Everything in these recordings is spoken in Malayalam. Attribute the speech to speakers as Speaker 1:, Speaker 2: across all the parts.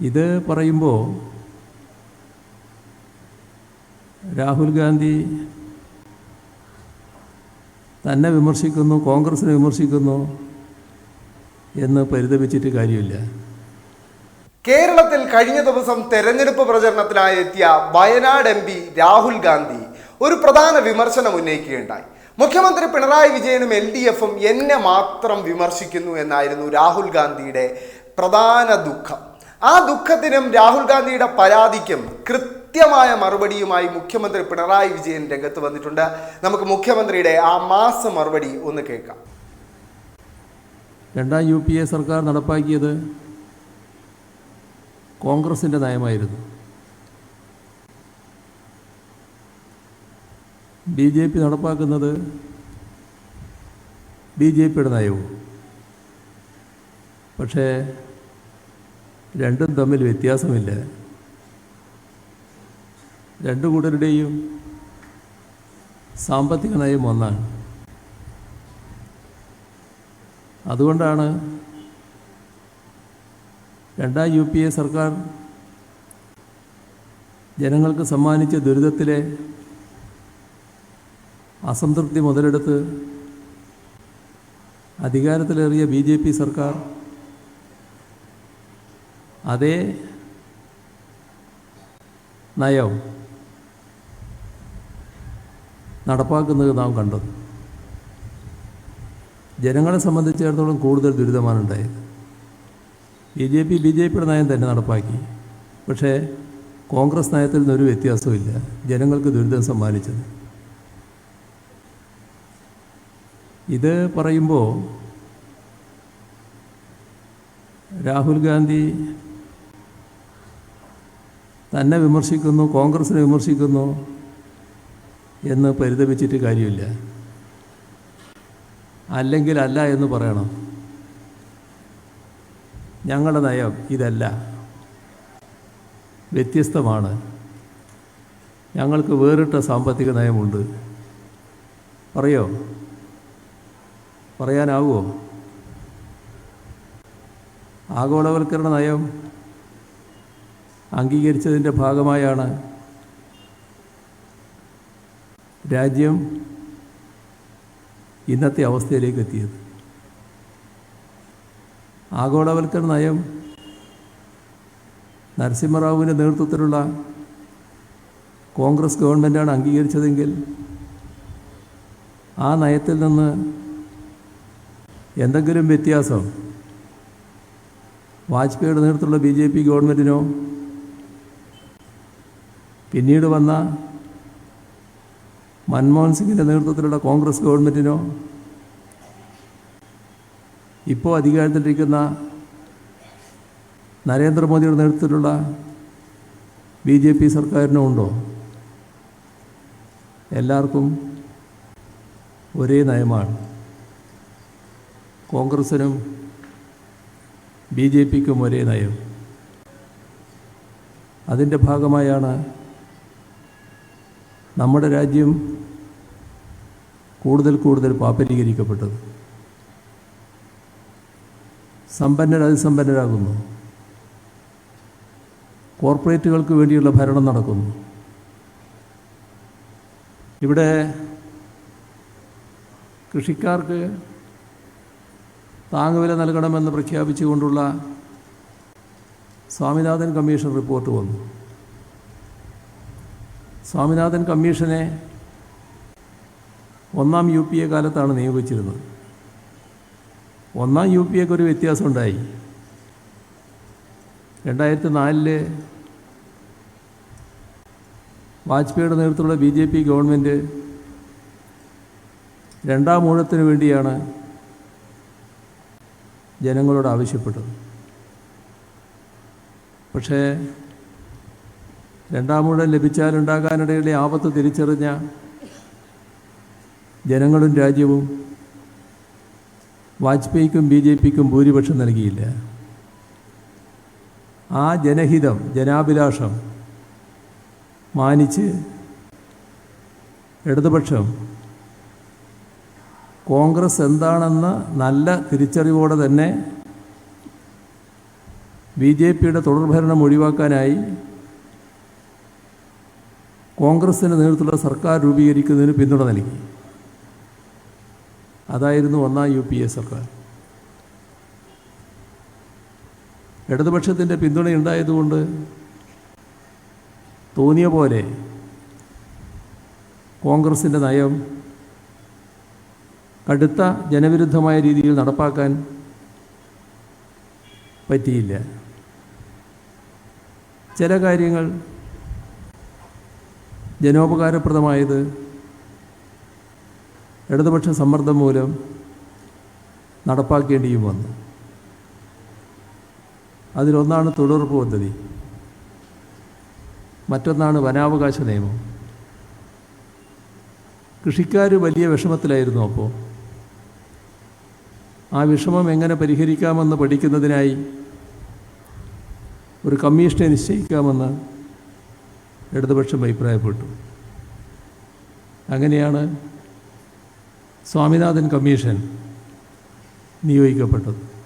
Speaker 1: ഇത് പറയുമ്പോൾ രാഹുൽ ഗാന്ധി തന്നെ വിമർശിക്കുന്നു കോൺഗ്രസിനെ വിമർശിക്കുന്നു എന്ന് പരിതപിച്ചിട്ട് കാര്യമില്ല.
Speaker 2: കേരളത്തിൽ കഴിഞ്ഞ ദിവസം തെരഞ്ഞെടുപ്പ് പ്രചരണത്തിനായി എത്തിയ വയനാട് എം പി രാഹുൽ ഗാന്ധി ഒരു പ്രധാന വിമർശനം ഉന്നയിക്കുകയുണ്ടായി. മുഖ്യമന്ത്രി പിണറായി വിജയനും എൽ ഡി എഫും എന്നെ മാത്രം വിമർശിക്കുന്നു എന്നായിരുന്നു രാഹുൽ ഗാന്ധിയുടെ പ്രധാന ദുഃഖം. ആ ദുഃഖത്തിനും രാഹുൽ ഗാന്ധിയുടെ പരാതിക്കും കൃത്യമായ മറുപടിയുമായി മുഖ്യമന്ത്രി പിണറായി വിജയൻ രംഗത്ത് വന്നിട്ടുണ്ട്. നമുക്ക് മുഖ്യമന്ത്രിയുടെ ആ മാസ മറുപടി ഒന്ന് കേൾക്കാം.
Speaker 1: രണ്ടാം യു പി എ സർക്കാർ നടപ്പാക്കിയത് കോൺഗ്രസിന്റെ നയമായിരുന്നു. ബി ജെ പി നടപ്പാക്കുന്നത് ബി ജെ പിയുടെ നയവും. പക്ഷേ രണ്ടും തമ്മിൽ വ്യത്യാസമില്ല. രണ്ടു കൂട്ടരുടെയും സാമ്പത്തിക നയം ഒന്നാണ്. അതുകൊണ്ടാണ് രണ്ടാം യു പി എ സർക്കാർ ജനങ്ങൾക്ക് സമ്മാനിച്ച ദുരിതത്തിലെ അസംതൃപ്തി മുതലെടുത്ത് അധികാരത്തിലേറിയ ബി ജെ പി സർക്കാർ അതേ നയം നടപ്പാക്കുന്നത് നാം കണ്ടത്. ജനങ്ങളെ സംബന്ധിച്ചിടത്തോളം കൂടുതൽ ദുരിതമാണ് ഉണ്ടായത്. B J P B J പിയുടെ നയം തന്നെ നടപ്പാക്കി. പക്ഷേ കോൺഗ്രസ് നയത്തിൽ നിന്നൊരു വ്യത്യാസമില്ല ജനങ്ങൾക്ക് ദുരിതം സമ്മാനിച്ചത്. ഇത് പറയുമ്പോൾ രാഹുൽ ഗാന്ധി തന്നെ വിമർശിക്കുന്നു കോൺഗ്രസിനെ വിമർശിക്കുന്നു എന്ന് പരിതപിച്ചിട്ട് കാര്യമില്ല. അല്ലെങ്കിൽ അല്ല എന്ന് പറയണം. ഞങ്ങളുടെ നയം ഇതല്ല. വ്യത്യസ്തമാണ്. ഞങ്ങൾക്ക് വേറിട്ട സാമ്പത്തിക നയമുണ്ട്. പറയോ? പറയാനാവുമോ? ആഗോളവൽക്കരണ നയം അംഗീകരിച്ചതിന്റെ ഭാഗമായാണ് രാജ്യം ഇന്നത്തെ അവസ്ഥയിലേക്ക് എത്തിയത്. ആഗോളവൽക്കരണ നയം നരസിംഹറാവുവിന്റെ നേതൃത്വത്തിലുള്ള കോൺഗ്രസ് ഗവൺമെന്റാണ് അംഗീകരിച്ചതെങ്കിൽ ആ നയത്തിൽ നിന്ന് എന്തെങ്കിലും വ്യത്യാസം വാജ്പേയിയുടെ നേതൃത്വത്തിലുള്ള ബി ജെ പി ഗവൺമെന്റിനോ പിന്നീട് വന്ന മൻമോഹൻ സിംഗിന്റെ നേതൃത്വത്തിലുള്ള കോൺഗ്രസ് ഗവൺമെന്റിനോ ഇപ്പോൾ അധികാരത്തിലിരിക്കുന്ന നരേന്ദ്രമോദിയുടെ നേതൃത്വത്തിലുള്ള ബി ജെ പി സർക്കാരിനോ ഉണ്ടോ? എല്ലാവർക്കും ഒരേ നയമാണ്. കോൺഗ്രസിനും ബി ജെ പിക്കും ഒരേ നയം. അതിന്റെ ഭാഗമായാണ് നമ്മുടെ രാജ്യം കൂടുതൽ കൂടുതൽ പാപ്പരീകരിക്കപ്പെട്ടത്. സമ്പന്നർ അതിസമ്പന്നരാകുന്നു. കോർപ്പറേറ്റുകൾക്ക് വേണ്ടിയുള്ള ഭരണം നടക്കുന്നു. ഇവിടെ കൃഷിക്കാർക്ക് താങ്ങുവില നൽകണമെന്ന് പ്രഖ്യാപിച്ചുകൊണ്ടുള്ള സ്വാമിനാഥൻ കമ്മീഷൻ റിപ്പോർട്ട് വന്നു. സ്വാമിനാഥൻ കമ്മീഷനെ ഒന്നാം യു പി എ കാലത്താണ് നിയോഗിച്ചിരുന്നത്. ഒന്നാം യു പി എക്ക് ഒരു വ്യത്യാസമുണ്ടായി. രണ്ടായിരത്തി നാലിൽ വാജ്പേയിയുടെ നേതൃത്വത്തിലുള്ള ബി ജെ പി ഗവൺമെന്റ് രണ്ടാം ഊഴത്തിന് വേണ്ടിയാണ് ജനങ്ങളോട് ആവശ്യപ്പെട്ടത്. പക്ഷേ രണ്ടാമൂഴം ലഭിച്ചാലുണ്ടാകാനിടയിലെ ആപത്ത് തിരിച്ചറിഞ്ഞ ജനങ്ങളും രാജ്യവും വാജ്പേയിക്കും ബി ജെ പിക്കും ഭൂരിപക്ഷം നൽകിയില്ല. ആ ജനഹിതം ജനാഭിലാഷം മാനിച്ച് ഇടതുപക്ഷം കോൺഗ്രസ് എന്താണെന്ന നല്ല തിരിച്ചറിവോടെ തന്നെ ബി ജെ പിയുടെ തുടർഭരണം ഒഴിവാക്കാനായി കോൺഗ്രസിന്റെ നേതൃത്വത്തിലുള്ള സർക്കാർ രൂപീകരിക്കുന്നതിന് പിന്തുണ നൽകി. അതായിരുന്നു ഒന്നാം യു പി എ സർക്കാർ ഇടതുപക്ഷത്തിന്റെ പിന്തുണയുണ്ടായതുകൊണ്ട് തോന്നിയ പോലെ കോൺഗ്രസിന്റെ നയം കടുത്ത ജനവിരുദ്ധമായ രീതിയിൽ നടപ്പാക്കാൻ പറ്റിയില്ല. ചില കാര്യങ്ങൾ ജനോപകാരപ്രദമായത് ഇടതുപക്ഷ സമ്മർദ്ദം മൂലം നടപ്പാക്കേണ്ടിയും വന്നു. അതിലൊന്നാണ് തൊഴിലുറപ്പ് പദ്ധതി. മറ്റൊന്നാണ് വനാവകാശ നിയമം. കൃഷിക്കാർ വലിയ വിഷമത്തിലായിരുന്നു അപ്പോൾ ആ വിഷമം എങ്ങനെ പരിഹരിക്കാമെന്ന് പഠിക്കുന്നതിനായി ഒരു കമ്മീഷനെ നിശ്ചയിക്കാമെന്ന് ഇടതുപക്ഷം അഭിപ്രായപ്പെട്ടു. അങ്ങനെയാണ് സ്വാമിനാഥൻ കമ്മീഷൻ നിയോഗിക്കപ്പെട്ടത്.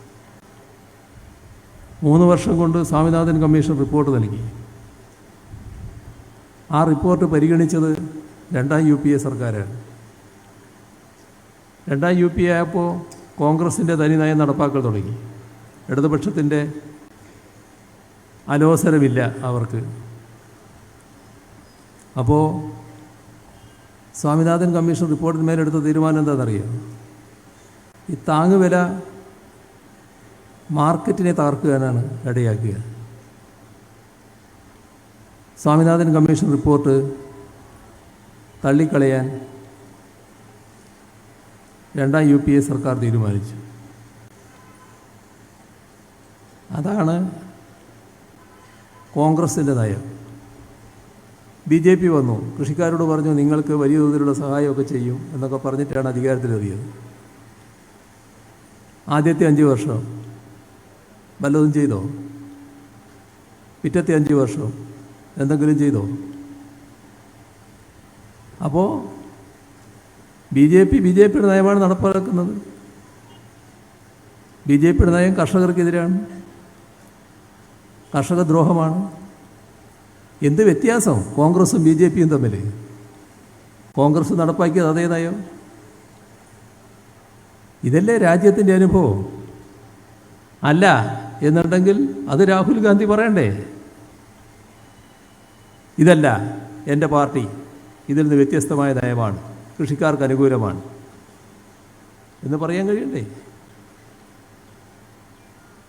Speaker 1: മൂന്ന് വർഷം കൊണ്ട് സ്വാമിനാഥൻ കമ്മീഷൻ റിപ്പോർട്ട് നൽകി. ആ റിപ്പോർട്ട് പരിഗണിച്ചത് രണ്ടാം യു പി എ സർക്കാരാണ്. രണ്ടാം യു പി എ ആയപ്പോൾ കോൺഗ്രസിന്റെ തനിനയം നടപ്പാക്കൽ തുടങ്ങി. ഇടതുപക്ഷത്തിന്റെ അലോസരമില്ല അവർക്ക്. അപ്പോൾ സ്വാമിനാഥൻ കമ്മീഷൻ റിപ്പോർട്ടിന്മേലെടുത്ത തീരുമാനം എന്താണെന്നറിയാം? ഈ താങ്ങുവില മാർക്കറ്റിനെ തകർക്കുവാനാണ് ഇടയാക്കുക സ്വാമിനാഥൻ കമ്മീഷൻ റിപ്പോർട്ട് തള്ളിക്കളയാൻ രണ്ടാം യു പി എ സർക്കാർ തീരുമാനിച്ചു. അതാണ് കോൺഗ്രസിന്റെ നയം. ബി ജെ പി വന്നു. കൃഷിക്കാരോട് പറഞ്ഞു നിങ്ങൾക്ക് വലിയ തോതിലുള്ള സഹായമൊക്കെ ചെയ്യും എന്നൊക്കെ പറഞ്ഞിട്ടാണ് അധികാരത്തിലേറിയത്. ആദ്യത്തെ അഞ്ച് വർഷം വല്ലതും ചെയ്തോ? പിറ്റത്തെ അഞ്ച് വർഷം എന്തെങ്കിലും ചെയ്തോ? അപ്പോൾ B J P B J പിയുടെ നയമാണ് നടപ്പാക്കുന്നത്. ബി ജെ പിയുടെ നയം കർഷകർക്കെതിരാണ്. കർഷക ദ്രോഹമാണ് എന്ത് വ്യത്യാസം? കോൺഗ്രസും ബി ജെ പിയും തമ്മിൽ കോൺഗ്രസ് നടപ്പാക്കിയത് അതേ നയം? ഇതല്ലേ രാജ്യത്തിന്റെ അനുഭവം? അല്ല എന്നുണ്ടെങ്കിൽ അത് രാഹുൽ ഗാന്ധി പറയണ്ടേ? ഇതല്ല എന്റെ പാർട്ടി ഇതിൽ നിന്ന് വ്യത്യസ്തമായ നയമാണ്. കൃഷിക്കാർക്ക് അനുകൂലമാണ്. എന്ന് പറയാൻ കഴിയണ്ടേ?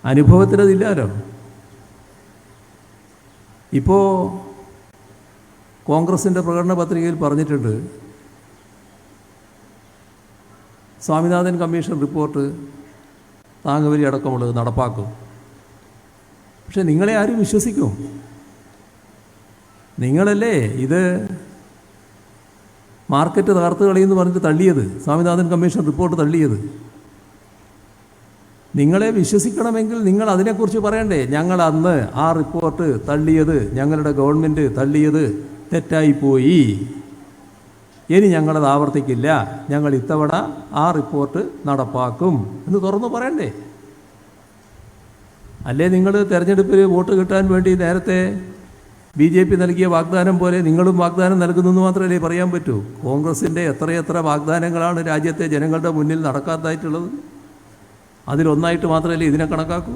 Speaker 1: അനുഭവത്തിനതില്ലാലോ ഇപ്പോൾ കോൺഗ്രസിന്റെ പ്രകടന പത്രികയിൽ പറഞ്ഞിട്ടുണ്ട്. സ്വാമിനാഥൻ കമ്മീഷൻ റിപ്പോർട്ട് താങ്ങുവരി അടക്കമുള്ളത് നടപ്പാക്കും. പക്ഷെ നിങ്ങളെ ആരും വിശ്വസിക്കും. നിങ്ങളല്ലേ ഇത് മാർക്കറ്റ് തകർത്ത് കളിയെന്ന് പറഞ്ഞിട്ട് തള്ളിയത്? സ്വാമിനാഥൻ കമ്മീഷൻ റിപ്പോർട്ട് തള്ളിയത്? നിങ്ങളെ വിശ്വസിക്കണമെങ്കിൽ നിങ്ങൾ അതിനെക്കുറിച്ച് പറയണ്ടേ? ഞങ്ങൾ അന്ന് ആ റിപ്പോർട്ട് തള്ളിയത് ഞങ്ങളുടെ ഗവൺമെന്റ് തള്ളിയത് തെറ്റായിപ്പോയി ഇനി ഞങ്ങളത് ആവർത്തിക്കില്ല. ഞങ്ങൾ ഇത്തവണ ആ റിപ്പോർട്ട് നടപ്പാക്കും. എന്ന് തുറന്നു പറയണ്ടേ? അല്ലേ നിങ്ങൾ തിരഞ്ഞെടുപ്പിൽ വോട്ട് കിട്ടാൻ വേണ്ടി നേരത്തെ ബി ജെ പി നൽകിയ വാഗ്ദാനം പോലെ നിങ്ങളും വാഗ്ദാനം നൽകുന്നെന്ന് മാത്രമല്ലേ പറയാൻ പറ്റൂ? കോൺഗ്രസിന്റെ എത്രയെത്ര വാഗ്ദാനങ്ങളാണ് രാജ്യത്തെ ജനങ്ങളുടെ മുന്നിൽ നടക്കാത്തതായിട്ടുള്ളത് അതിലൊന്നായിട്ട് മാത്രമല്ലേ ഇതിനെ കണക്കാക്കൂ?